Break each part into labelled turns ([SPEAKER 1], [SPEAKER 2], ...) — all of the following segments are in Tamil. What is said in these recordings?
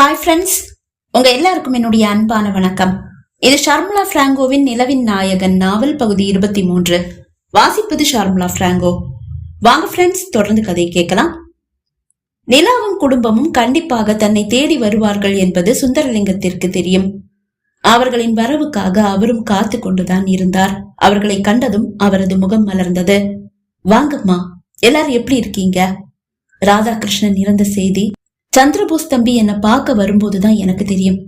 [SPEAKER 1] ஹாய் ஃப்ரெண்ட்ஸ் உங்க எல்லாருக்கும் என்னுடைய அன்பான வணக்கம். இது ஷர்முலா பிராங்கோவின் நிலவின் நாயகன் நாவல் பகுதி இருபத்தி மூன்று. வாசிப்பது ஷர்முலா பிராங்கோ. வாங்க ஃப்ரெண்ட்ஸ் தொடர்ந்து கதை கேட்கலாம். நிலாவும் குடும்பமும் கண்டிப்பாக தன்னை தேடி வருவார்கள் என்பது சுந்தரலிங்கத்திற்கு தெரியும். அவர்களின் வரவுக்காக அவரும் காத்து கொண்டுதான் இருந்தார். அவர்களை கண்டதும் அவரது முகம் மலர்ந்தது. வாங்கம்மா எல்லாரும் எப்படி இருக்கீங்க? ராதாகிருஷ்ணன் இறந்த செய்தி சந்திரபோஸ் தம்பி என்னை பார்க்க வரும்போதுதான் எனக்கு தெரியும்.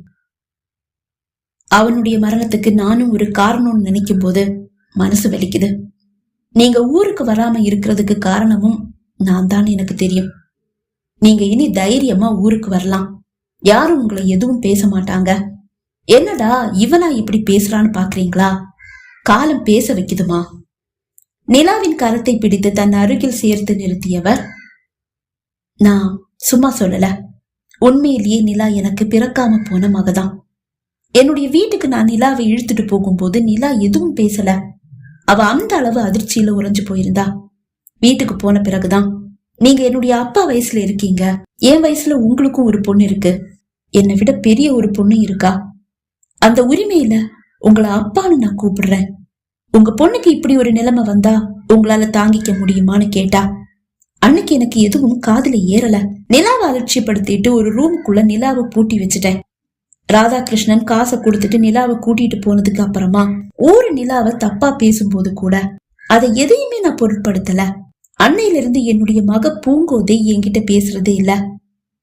[SPEAKER 1] அவனுடைய மரணத்துக்கு நானும் ஒரு காரணம்னு நினைக்கும் போது மனசு வலிக்குது. நீங்க ஊருக்கு வராம இருக்கிறதுக்கு காரணமும் நான் தான் எனக்கு தெரியும். நீங்க இனி தைரியமா ஊருக்கு வரலாம். யாரும் உங்களை எதுவும் பேச மாட்டாங்க. என்னடா இவனா இப்படி பேசுறான்னு பாக்குறீங்களா? காலம் பேச வைக்குதுமா? நிலாவின் கரத்தை பிடித்து தன் அருகில் சேர்த்து நிறுத்தியவர் நான் சும்மா சொல்லல. உண்மையிலேயே நிலா எனக்கு பிறக்காம போன மகதான். என்னுடைய வீட்டுக்கு நான் நிலாவை இழுத்துட்டு போகும்போது நிலா எதுவும் பேசல. அவ அந்த அளவு அதிர்ச்சியில உறைஞ்சு போயிருந்தா. வீட்டுக்கு போன பிறகுதான். நீங்க என்னுடைய அப்பா வயசுல இருக்கீங்க. என் வயசுல உங்களுக்கும் ஒரு பொண்ணு இருக்கு. என்னை விட பெரிய ஒரு பொண்ணு இருக்கா? அந்த உரிமையில உங்களை அப்பான்னு நான் கூப்பிடுறேன். உங்க பொண்ணுக்கு இப்படி ஒரு நிலைமை வந்தா உங்களால தாங்கிக்க முடியுமான்னு கேட்டா அன்னைக்கு எனக்கு எதுவும் காதுல ஏறல. நிலாவை அலட்சியப்படுத்திட்டு ஒரு ரூமுக்குள்ள நிலாவை பூட்டி வச்சுட்டேன். ராதாகிருஷ்ணன் காசை கொடுத்துட்டு நிலாவை கூட்டிட்டு போனதுக்கு அப்புறமா ஒரு நிலாவை தப்பா பேசும்போது கூட அதை எதையுமே நான் பொருட்படுத்தல. அன்னையில இருந்து என்னுடைய மக பூங்கோதை என்கிட்ட பேசுறதே இல்ல.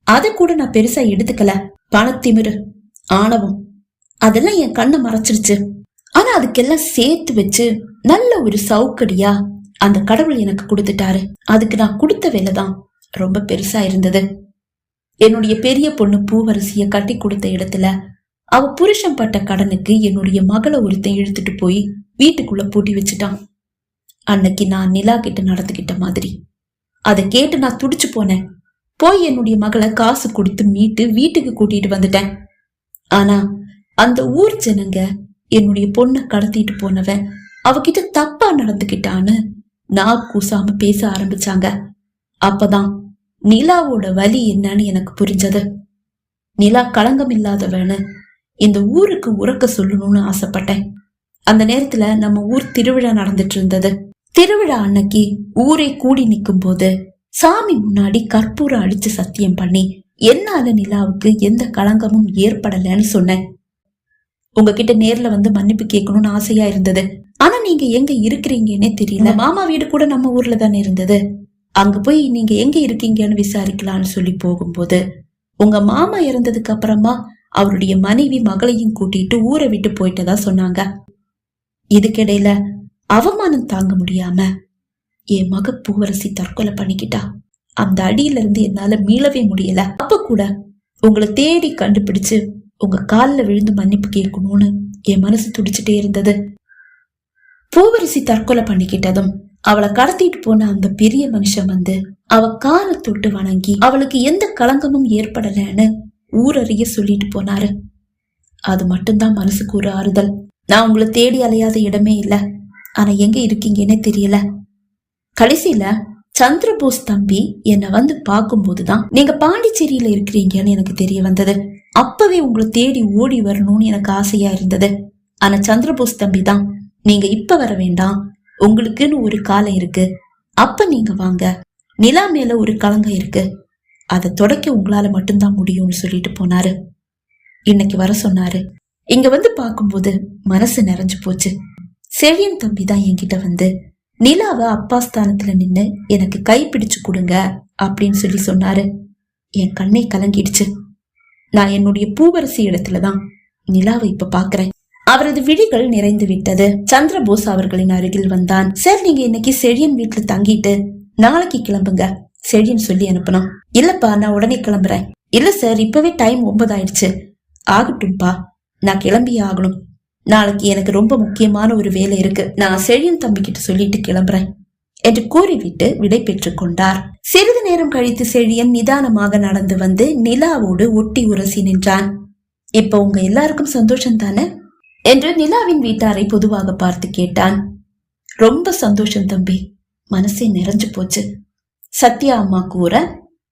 [SPEAKER 1] அதை கூட நான் பெருசா எடுத்துக்கல. பணத்திமிரு ஆணவம் அதெல்லாம் என் கண்ணை மறைச்சிருச்சு. ஆனா அதுக்கெல்லாம் சேர்த்து வச்சு நல்ல ஒரு சவுக்கடியா அந்த கடவுள் எனக்கு கொடுத்துட்டாரு. அதுக்கு நான் கொடுத்த வேலை தான் ரொம்ப பெருசா இருந்தது. என்னுடைய பெரிய பொண்ணு பூவரசிய கட்டி கொடுத்த இடத்துல அவ புருஷன் பட்ட கடனுக்கு என்னுடைய மகளை ஒருத்தன் இழுத்துட்டு போய் வீட்டுக்குள்ள பூட்டி வச்சுட்டான். அன்னைக்கு நான் நிலா கிட்ட நடந்துகிட்ட மாதிரி. அதை கேட்டு நான் துடிச்சு போனேன். போய் என்னுடைய மகளை காசு கொடுத்து மீட்டு வீட்டுக்கு கூட்டிட்டு வந்துட்டேன். ஆனா அந்த ஊர் ஜனங்க என்னுடைய பொண்ணை கடத்திட்டு போனவன் அவகிட்ட தப்பா நடந்துகிட்டான்னு நா கூசாம பேச ஆரம்பிச்சாங்க. அப்பதான் நிலாவோட வலி என்னன்னு எனக்கு புரிஞ்சது. நிலா களங்கம் இல்லாதவனு இந்த ஊருக்கு உறக்க சொல்லணும்னு ஆசைப்பட்டேன். அந்த நேரத்துல நம்ம ஊர் திருவிழா நடந்துட்டு இருந்தது திருவிழா அன்னைக்கு ஊரே கூடி நிற்கும் போது சாமி முன்னாடி கற்பூரம் அடிச்சு சத்தியம் பண்ணி என்னால நிலாவுக்கு எந்த களங்கமும் ஏற்படலன்னு சொன்னேன். உங்ககிட்ட நேர்ல வந்து மன்னிப்பு கேட்கணும்னு ஆசையா இருந்தது. ஆனா நீங்க எங்க இருக்கிறீங்கன்னே தெரியல. மாமா வீடு கூட நம்ம ஊர்ல தானே இருந்தது. அங்க போய் நீங்க எங்க இருக்கீங்கன்னு விசாரிக்கலாம்னு சொல்லி போகும்போது உங்க மாமா இறந்ததுக்கு அப்புறமா அவருடைய மனைவி மகளையும் கூட்டிட்டு ஊரை விட்டு போயிட்டதா சொன்னாங்க. இதுக்கிடையில அவமானம் தாங்க முடியாம என் மக பூவரசி தற்கொலை பண்ணிக்கிட்டா. அந்த அடியில இருந்து என்னால மீளவே முடியல. அப்ப கூட உங்களை தேடி கண்டுபிடிச்சு உங்க கால்ல விழுந்து மன்னிப்பு கேட்கணும்னு என் மனசு துடிச்சிட்டே இருந்தது. பூவரசி தற்கொலை பண்ணிக்கிட்டதும் அவளை கடத்திட்டு போன அந்த பெரிய மனுஷன் வந்து அவ காலை தொட்டு வணங்கி அவளுக்கு எந்த களங்கமும் ஏற்படலன்னு ஊரறிய சொல்லிட்டு போனாரு. அது மட்டும்தான் மனசுக்கு ஒரு ஆறுதல். நான் உங்களை தேடி அலையாத இடமே இல்ல. ஆனா எங்க இருக்கீங்கன்னே தெரியல. கடைசியில சந்திரபோஸ் தம்பி என்னை வந்து பார்க்கும்போதுதான் நீங்க பாண்டிச்சேரியில இருக்கிறீங்கன்னு எனக்கு தெரிய வந்தது. அப்பவே உங்களை தேடி ஓடி வரணும்னு எனக்கு ஆசையா இருந்தது. ஆனா சந்திரபோஸ் தம்பி தான் நீங்க இப்ப வர வேண்டாம். உங்களுக்குன்னு ஒரு காலம் இருக்கு. அப்ப நீங்க வாங்க. நிலா மேல ஒரு களங்கம் இருக்கு. அதை தொடக்க உங்களால மட்டும்தான் முடியும்னு சொல்லிட்டு போனாரு. இன்னைக்கு வர சொன்னாரு. இங்க வந்து பார்க்கும்போது மனசு நிறைஞ்சு போச்சு. செழியன் தம்பி தான் என்கிட்ட வந்து நிலாவை அப்பா ஸ்தானத்துல நின்னு எனக்கு கை பிடிச்சு கொடுங்க அப்படின்னு சொல்லி சொன்னாரு. என் கண்ணை கலங்கிடுச்சு. நான் என்னுடைய பூவரசி இடத்துலதான் நிலாவை இப்ப பாக்குறேன். அவரது விழிகள் நிறைந்து விட்டது. சந்திரபோஸ் அவர்களின் அருகில் வந்தான். சார் நீங்க இன்னைக்கு செழியன் வீட்டுல தங்கிட்டு நாளைக்கு கிளம்புங்க செழியன் சொல்லி அனுப்பணும் இல்லப்பா நான் உடனே கிளம்புறேன். இல்ல சார் இப்பவே டைம் ஒன்பது ஆயிடுச்சு ஆகட்டும்பா நான் கிளம்பியே ஆகணும். நாளைக்கு எனக்கு ரொம்ப முக்கியமான ஒரு வேலை இருக்கு. நான் செழியன் தம்பி கிட்ட சொல்லிட்டு கிளம்புறேன் என்று கூறிவிட்டு விடை பெற்றுக் கொண்டார். சிறிது நேரம் கழித்து செழியன் நிதானமாக நடந்து வந்து நிலாவோடு ஒட்டி உரசி நின்றான். இப்ப உங்க எல்லாருக்கும் சந்தோஷம் தானே? என்று நிலாவின் வீட்டாரை பொதுவாக பார்த்து கேட்டான். ரொம்ப சந்தோஷம் தம்பி. மனசே நிறைஞ்சு போச்சு. சத்யா அம்மா கூற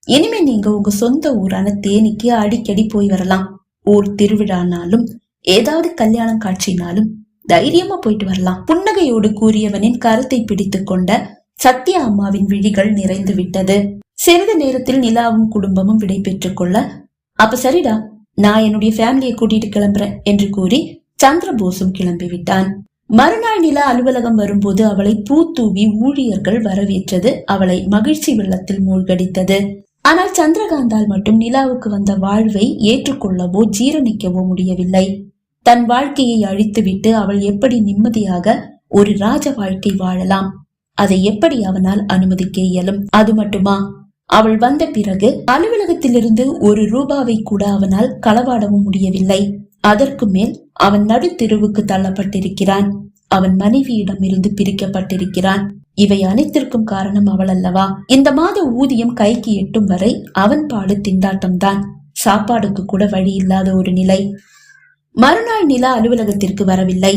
[SPEAKER 1] இனிமே நீங்க உங்க சொந்த ஊரான தேனிக்கு அடிக்கடி போய் வரலாம். ஊர் திருவிழானாலும் ஏதாவது கல்யாணம் காட்சினாலும் தைரியமா போயிட்டு வரலாம். புன்னகையோடு கூறியவனின் கருத்தை பிடித்துக் கொண்ட சத்யா அம்மாவின் விழிகள் நிறைந்து விட்டது. சிறிது நேரத்தில் நிலாவும் குடும்பமும் விடை பெற்றுக் கொள்ள அப்ப சரிடா நான் என்னுடைய ஃபேமிலியை கூட்டிட்டு கிளம்புறேன் என்று கூறி சந்திரபோஸும் கிளம்பிவிட்டான். மறுநாள் நிலா அலுவலகம் வரும்போது அவளை பூத்தூவி ஊழியர்கள் வரவேற்றது அவளை மகிழ்ச்சி வெள்ளத்தில் மூழ்கடித்தது. ஆனால் சந்திரகாந்தால் மட்டும் நிலாவுக்கு வந்த வாழ்வை ஏற்றுக்கொள்ளவோ ஜீரணிக்கவோ முடியவில்லை. தன் வாழ்க்கையை அழித்துவிட்டு அவள் எப்படி நிம்மதியாக ஒரு ராஜ வாழ்க்கை வாழலாம்? அதை எப்படி அவனால் அனுமதிக்க இயலும்? அது மட்டுமா? அவள் வந்த பிறகு அலுவலகத்திலிருந்து ஒரு ரூபாவை கூட அவனால் களவாடவும் முடியவில்லை. அதற்கு மேல் அவன் நடுத்தெருவுக்கு தள்ளப்பட்டிருக்கிறான். அவன் மனைவியிடம் இருந்து பிரிக்கப்பட்டிருக்கிறான். இவை அனைத்திற்கும் காரணம் அவள் அல்லவா இந்த மாத ஊதியம் கைக்கு எட்டும் வரை அவன் பாடு திண்டாட்டம்தான். சாப்பாடுக்கு கூட வழி இல்லாத ஒரு நிலை. மறுநாள் நிலா அலுவலகத்திற்கு வரவில்லை.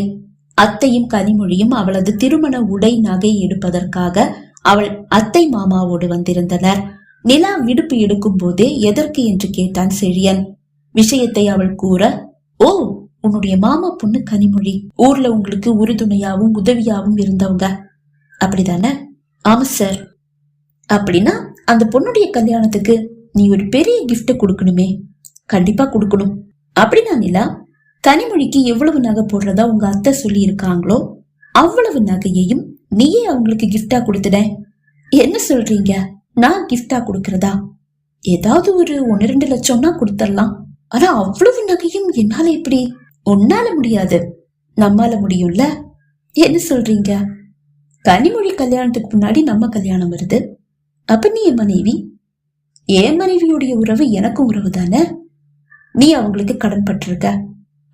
[SPEAKER 1] அத்தையும் கனிமொழியும் அவளது திருமண உடை நகை எடுப்பதற்காக அவள் அத்தை மாமாவோடு வந்திருந்தனர். நிலா விடுப்பு எடுக்கும் போதே எதற்கு என்று கேட்டான் செழியன். விஷயத்தை அவள் கூற ஓ உன்னுடைய மாமா பொண்ணு கனிமொழி. ஊர்ல உங்களுக்கு உறுதுணையாவும் உதவியாவும் இருந்தவங்க. அப்படிதானே? ஆமா சார் அப்படின்னா அந்த பொண்ணுடைய கல்யாணத்துக்கு நீ ஒரு பெரிய கிஃப்ட கொடுக்கணுமே. கண்டிப்பா கொடுக்கணும். அப்படின்னா நிலா கனிமொழிக்கு எவ்வளவு நகை போடுறதா உங்க அத்தை சொல்லி இருக்காங்களோ அவ்வளவு நகையையும் நீயே அவங்களுக்கு கிஃப்டா கொடுத்துட என்ன சொல்றீங்க? நான் கிஃப்டா கொடுக்கறதா? ஏதாவது ஒரு ஒன்னு ரெண்டு லட்சம்னா கொடுத்துடலாம் ஆனா அவ்வளவு நகையும் என்னால எப்படி உன்னால முடியாது. நம்மால முடியும்ல? என்ன சொல்றீங்க? கனிமொழி கல்யாணத்துக்கு முன்னாடி நம்ம கல்யாணம் வருது. அப்ப நீ என் மனைவி? என் மனைவியுடைய உறவு எனக்கும் உறவு தானே நீ அவங்களுக்கு கடன் பட்டிருக்க.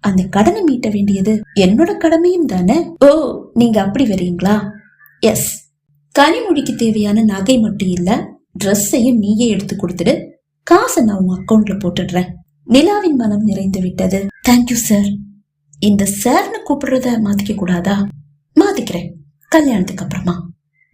[SPEAKER 1] அந்த கடனை மீட்ட வேண்டியது என்னோட கடமையும் தானே? ஓ நீங்க அப்படி வரீங்களா? எஸ் கனிமொழிக்கு தேவையான நகை மட்டும் இல்ல ட்ரெஸ்ஸையும் நீயே எடுத்து கொடுத்துடு. காசை நான் உன் அக்கௌண்ட்ல போட்டுடுறேன். நிலாவின் மனம் நிறைந்து விட்டது. தேங்க்யூ சார் இந்த சார்னு கூப்பிடுறத மாத்திக்க கூடாதா? மாத்திக்கிறேன். கல்யாணத்துக்கு அப்புறமா.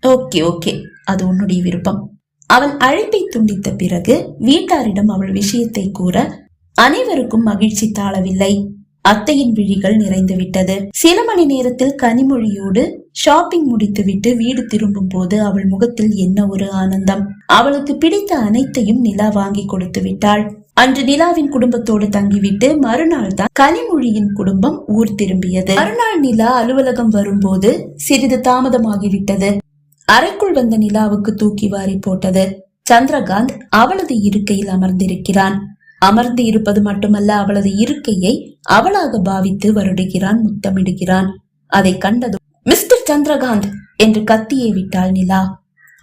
[SPEAKER 1] ஓகே ஓகே அது உன்னுடைய விருப்பம். அவன் அழைப்பை துண்டித்த பிறகு வீட்டாரிடம் அவள் விஷயத்தை கூற அனைவருக்கும் மகிழ்ச்சி தாழவில்லை. அத்தையின் விழிகள் நிறைந்து விட்டது. சில மணி நேரத்தில் கனிமொழியோடு ஷாப்பிங் முடித்துவிட்டு வீடு திரும்பும் போது அவள் முகத்தில் என்ன ஒரு ஆனந்தம். அவளுக்கு பிடித்த அனைத்தையும் நிலா வாங்கி கொடுத்து விட்டாள். அன்று நிலாவின் குடும்பத்தோடு தங்கிவிட்டு மறுநாள் தான் கனிமொழியின் குடும்பம் ஊர் திரும்பியது. மறுநாள் நிலா அலுவலகம் வரும்போது சிறிது தாமதமாகிவிட்டது. அறைக்குள் வந்த நிலாவுக்கு தூக்கி வாரி போட்டது. சந்திரகாந்த் அவளது இருக்கையில் அமர்ந்திருக்கிறான். அமர்ந்து இருப்பது மட்டுமல்ல அவளது இருக்கையை அவளாக பாவித்து வருடுகிறான் முத்தமிடுகிறான். அதை கண்டதும் மிஸ்டர் சந்திரகாந்த் என்று கத்தியை விட்டாள் நிலா.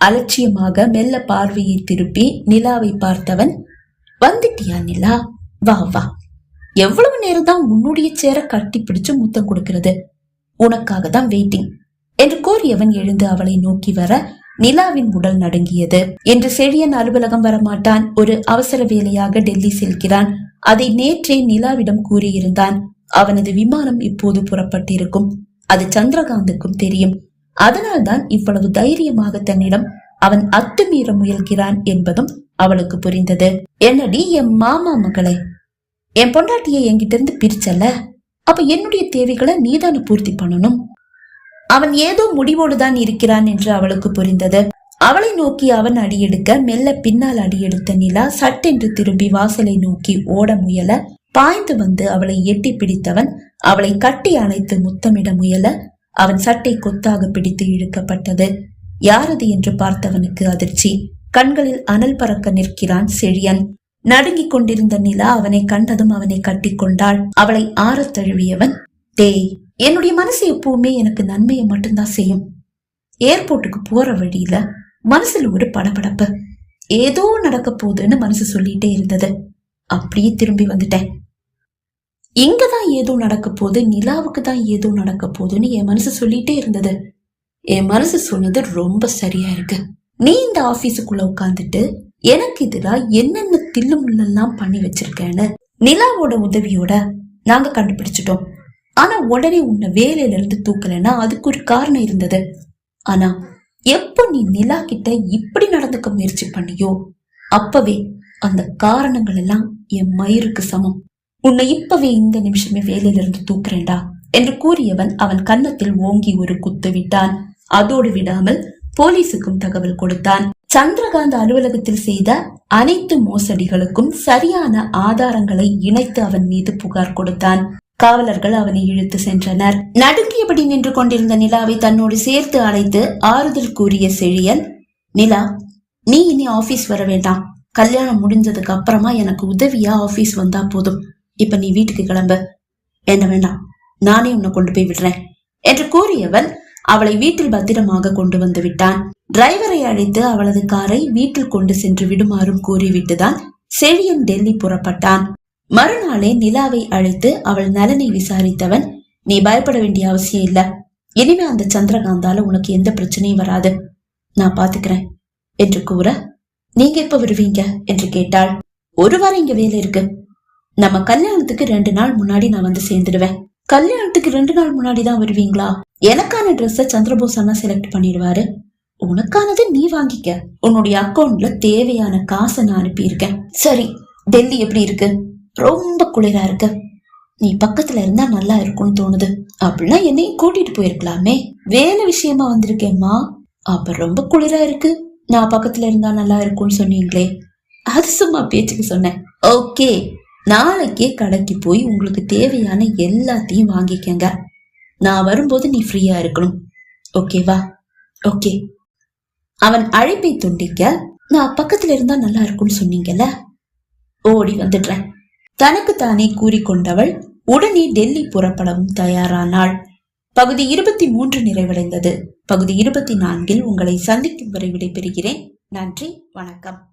[SPEAKER 1] அலட்சியமாக மெல்ல பார்வையை திருப்பி நிலாவை பார்த்தவன் வந்துட்டியா நிலா? வா வா. எவ்வளவு நேரம் தான் உன்னுடைய சேர கட்டி பிடிச்சு முத்தம் கொடுக்கிறது? உனக்காக தான் வெயிட்டிங் என்று கூறியவன் எழுந்து அவளை நோக்கி வர நிலாவின் உடல் நடுங்கியது. என்று செழியன் அலுவலகம் வரமாட்டான். ஒரு அவசர வேலையாக டெல்லி செல்கிறான். அதை நேற்றே நிலாவிடம் கூறியிருந்தான். அவனது விமானம் இப்போது புறப்பட்டிருக்கும். அது சந்திரகாந்துக்கும் தெரியும். அதனால்தான் இவ்வளவு தைரியமாக தன்னிடம் அவன் அத்துமீற முயல்கிறான் என்பதும் அவளுக்கு புரிந்தது. என்னடி என் மாமா மகளே? என் பொண்டாட்டிய என்கிட்ட இருந்து பிரிச்சல அப்ப என்னுடைய தேவைகளை நீதான பூர்த்தி பண்ணணும்? அவன் ஏதோ முடிவோடுதான் இருக்கிறான் என்று அவளுக்கு புரிந்தது. அவளை நோக்கி அவன் அடியெடுக்க மெல்ல பின்னால் அடியெடுத்த நிலா சட்டென்று திரும்பி வாசலை நோக்கி ஓட முயல பாய்ந்து வந்து அவளை எட்டி பிடித்தவன் அவளை கட்டி அணைத்து முத்தமிட முயல அவன் சட்டை கொத்தாக பிடித்து இழுக்கப்பட்டது. யாரது என்று பார்த்தவனுக்கு அதிர்ச்சி. கண்களில் அனல் பறக்க நிற்கிறான் செழியன். நடுங்கிக் கொண்டிருந்த நிலா அவனை கண்டதும் அவனை கட்டிக்கொண்டாள் அவளை ஆறத் தழுவியவன் டேய் என்னுடைய மனசு எப்பவுமே எனக்கு நன்மையை மட்டும்தான் செய்யும். ஏர்போர்ட்டுக்கு போற வழியில மனசுல ஒரு படபடப்பு. ஏதோ நடக்க போகுதுன்னு மனசு சொல்லிட்டே இருந்தது. அப்படியே திரும்பி வந்துட்டேன். இங்கதான் ஏதோ நடக்க போகுது நிலாவுக்கு தான் ஏதோ நடக்க போகுதுன்னு என் மனசு சொல்லிட்டே இருந்தது. என் மனசு சொன்னது ரொம்ப சரியா இருக்கு. நீ இந்த ஆபீஸுக்குள்ள உட்காந்துட்டு எனக்கு எதிரா என்னென்ன தில்லு முள்ளெல்லாம் பண்ணி வச்சிருக்கேன்னு நிலாவோட உதவியோட நாங்க கண்டுபிடிச்சிட்டோம். ஆனா உடனே உன்னை வேலையில இருந்து தூக்கலைன்னா அதுக்கு ஒரு காரணம் இருந்தது. ஆனா எப்போ நீ நிலா கிட்ட இப்படி நடந்துக்க முயற்சி பண்ணியோ அப்பவே அந்த காரணங்கள் எல்லாம் என் மயிருக்கு சமம். உன்னை இப்பவே இந்த நிமிஷமே வேலையிலிருந்து தூக்குறேண்டா என்று கூறியவன் அவன் கன்னத்தில் ஓங்கி ஒரு குத்து விட்டான். அதோடு விடாமல் போலீசுக்கும் தகவல் கொடுத்தான். சந்திரகாந்த் அலுவலகத்தில் செய்த அனைத்து மோசடிகளுக்கும் சரியான ஆதாரங்களை இணைத்து அவன் மீது புகார் கொடுத்தான். காவலர்கள் அவனை இழுத்து சென்றனர். நடுங்கியபடி நின்று கொண்டிருந்த நிலாவை தன்னோடு சேர்த்து அழைத்து ஆறுதல் கூறிய செழியன் நிலா நீ இனி ஆபீஸ் வர வேண்டாம். கல்யாணம் முடிஞ்சதுக்கு அப்புறமா எனக்கு உதவியா ஆபீஸ் வந்தா போதும். இப்ப நீ வீட்டுக்கு கிளம்பு. என்ன வேண்டாம் நானே உன்னை கொண்டு போய் விடுறேன். என்று கூறியவன் அவளை வீட்டில் பத்திரமாக கொண்டு வந்து விட்டான். டிரைவரை அழைத்து அவளது காரை வீட்டில் கொண்டு சென்று விடுமாறும் கூறிவிட்டுதான் செழியன் டெல்லி புறப்பட்டான். மறுநாளே நிலாவை அழைத்து அவள் நலனை விசாரித்தவன் நீ பயப்பட வேண்டிய அவசியம் இல்ல. இனிமே அந்த சந்திரகாந்தால உனக்கு எந்த பிரச்சனையும் வராது. நான் பாத்துக்கிறேன். என்று கூற நீங்க எப்ப வருவீங்க? என்று கேட்டாள். ஒரு வாரம் இங்க வேலை இருக்கு. நம்ம கல்யாணத்துக்கு ரெண்டு நாள் முன்னாடி நான் வந்து சேர்ந்துடுவேன். கல்யாணத்துக்கு ரெண்டு நாள் முன்னாடி தான் வருவீங்களா? எனக்கான ட்ரெஸ்ஸ சந்திரபோஸ் அண்ணா செலக்ட் பண்ணிடுவாரு. உனக்கானது நீ வாங்கிக்க. உன்னுடைய அக்கௌண்ட்ல தேவையான காசை நான் அனுப்பியிருக்கேன். சரி டெல்லி எப்படி இருக்கு? ரொம்ப குளிரா இருக்கு. நீ பக்கத்துல இருந்தா நல்லா இருக்கும்னு தோணுது. அப்படின்னா என்னையும் கூட்டிட்டு போயிருக்கலாமே. வேலை விஷயமா வந்திருக்கேம்மா. அப்ப ரொம்ப குளிரா இருக்கு. நான் பக்கத்துல இருந்தா நல்லா இருக்கும்னு சொன்னீங்களே. அது சும்மா பேச்சுக்கு சொன்னேன். ஓகே. நாளைக்கே கடைக்கு போய் உங்களுக்கு தேவையான எல்லாத்தையும் வாங்கிக்கங்க. நான் வரும்போது நீ ஃப்ரீயா இருக்கணும். ஓகேவா ஓகே அவன் அழைப்பை துண்டிக்க நான் பக்கத்துல இருந்தா நல்லா இருக்கும்னு சொன்னீங்கல்ல? ஓடி வந்துடுறேன். தனக்கு தானே கூறிக்கொண்டவள் உடனே டெல்லி புறப்படவும் தயாரானாள். பகுதி இருபத்தி மூன்று நிறைவடைந்தது. பகுதி இருபத்தி நான்கில் உங்களை சந்திக்கும் வரை விடைபெறுகிறேன். நன்றி வணக்கம்.